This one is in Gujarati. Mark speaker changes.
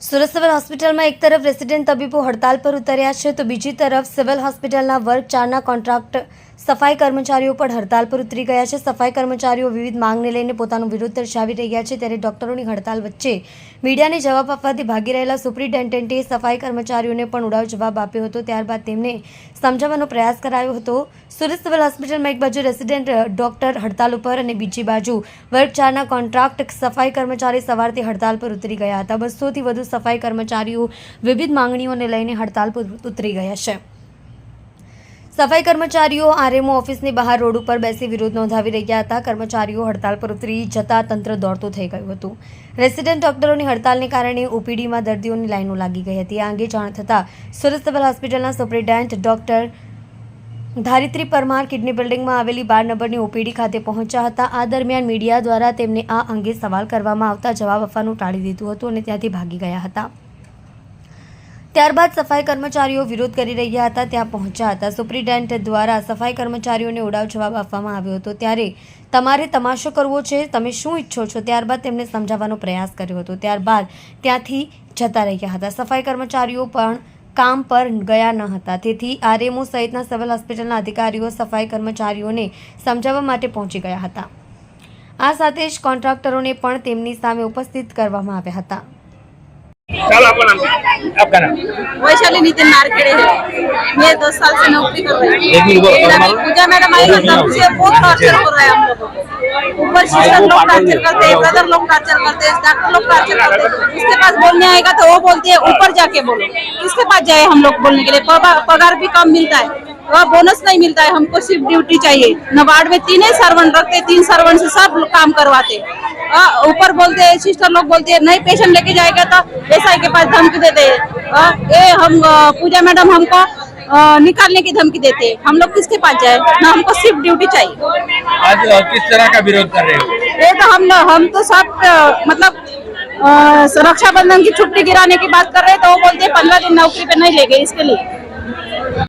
Speaker 1: સુરત સિવિલ હોસ્પિટલમાં એક તરફ રેસિડેન્ટ તબીબો હડતાલ પર ઉતર્યા છે, તો બીજી તરફ સિવિલ હોસ્પિટલના વર્ગ ચારના કોન્ટ્રાક્ટ સફાઈ કર્મચારીઓ પણ હડતાલ પર ઉતરી ગયા છે. સફાઈ કર્મચારીઓ વિવિધ માંગને લઈને પોતાનો વિરોધ દર્શાવી રહ્યા છે. ત્યારે ડોક્ટરોની હડતાલ વચ્ચે મીડિયાને જવાબ આપવાથી ભાગી રહેલા સુપ્રિન્ટેન્ડન્ટે સફાઈ કર્મચારીઓને પણ ઉડાવ જવાબ આપ્યો હતો. ત્યારબાદ તેમને સમજાવવાનો પ્રયાસ કરાયો હતો. સુરત સિવિલ હોસ્પિટલમાં એક બાજુ રેસિડેન્ટ ડોક્ટર હડતાલ ઉપર અને બીજી બાજુ વર્ગ ચારના કોન્ટ્રાક્ટ સફાઈ કર્મચારી સવારથી હડતાલ પર ઉતરી ગયા હતા. બસોથી વધુ સફાઈ કર્મચારીઓ વિવિધ માંગણીઓને લઈને હડતાલ પર ઉતરી ગયા છે. સફાઈ કર્મચારીઓ આરએમઓ ઓફિસની બહાર રોડ ઉપર બેસી વિરોધ નોંધાવી રહ્યા હતા. કર્મચારીઓ હડતાલ પર ઉતરી જતા તંત્ર દોડતું થઈ ગયું હતું. રેસિડેન્ટ ડોક્ટરોની હડતાલને કારણે ઓપીડીમાં દર્દીઓની લાઈનો લાગી ગઈ હતી. આ અંગે જાણ થતાં સુરત સિવિલ હોસ્પિટલના superintendent doctor Dharitri Parmar kidney બિલ્ડિંગમાં આવેલી બાર નંબરની ઓપીડી ખાતે પહોંચ્યા હતા. આ દરમિયાન મીડિયા દ્વારા તેમને આ અંગે સવાલ કરવામાં આવતા જવાબ આપવાનું ટાળી દીધું હતું અને ત્યાંથી ભાગી ગયા હતા. ત્યારબાદ સફાઈ કર્મચારીઓ વિરોધ કરી રહ્યા હતા, ત્યાં પહોંચ્યા હતા. સુપ્રિન્ટેન્ડન્ટ દ્વારા સફાઈ કર્મચારીઓને ઉડાવ જવાબ આપવામાં આવ્યો હતો. ત્યારે તમારે તમાશો કરવો છે, તમે શું ઈચ્છો છો? ત્યારબાદ તેમને સમજાવવાનો પ્રયાસ કર્યો હતો. ત્યારબાદ ત્યાંથી જતા રહ્યા હતા. સફાઈ કર્મચારીઓ પણ કામ પર ગયા ન હતા. તેથી આરએમઓ સહિતના સિવિલ હોસ્પિટલના અધિકારીઓ સફાઈ કર્મચારીઓને સમજાવવા માટે પહોંચી ગયા હતા. આ સાથે જ કોન્ટ્રાક્ટરોને પણ તેમની સામે ઉપસ્થિત કરવામાં આવ્યા હતા.
Speaker 2: चलो आपका नाम आपका नाम?
Speaker 3: वैशाली नितिन नारखेड़े है। मैं दस साल से नौकरी कर रही हूँ। पूजा मैडम आई है से बहुत टॉर्चर कर रहा है हम लोगों को। ऊपर सिस्टर लोग टॉर्चर करते हैं ब्रदर लोग टॉर्चर करते हैं डॉक्टर लोग टॉर्चर करते हैं। उसके पास बोलने आएगा तो वो बोलते है ऊपर जाके बोलो। किसके पास जाए हम लोग बोलने के लिए? पगार भी कम मिलता है। वह बोनस नहीं मिलता है हमको सिर्फ़ ड्यूटी चाहिए। न वार्ड में तीन ही सर्वेंट रखते तीन सर्वेंट से सब काम करवाते। ऊपर बोलते हैं सिस्टर लोग बोलते हैं नहीं पेशेंट लेके जाएगा तो एसआई के पास धमकी देते हैं। ये हम पूजा मैडम हमको अ, निकालने की धमकी देते हैं। हम लोग किसके पास जाए? ना हमको सिर्फ़ ड्यूटी चाहिए।
Speaker 2: आज किस तरह का विरोध कर रहे हो?
Speaker 3: ये तो हम हम तो सब मतलब रक्षाबंधन की छुट्टी गिराने की बात कर रहे हैं तो वो बोलते हैं पंद्रह दिन नौकरी पे नहीं लेंगे इसके लिए।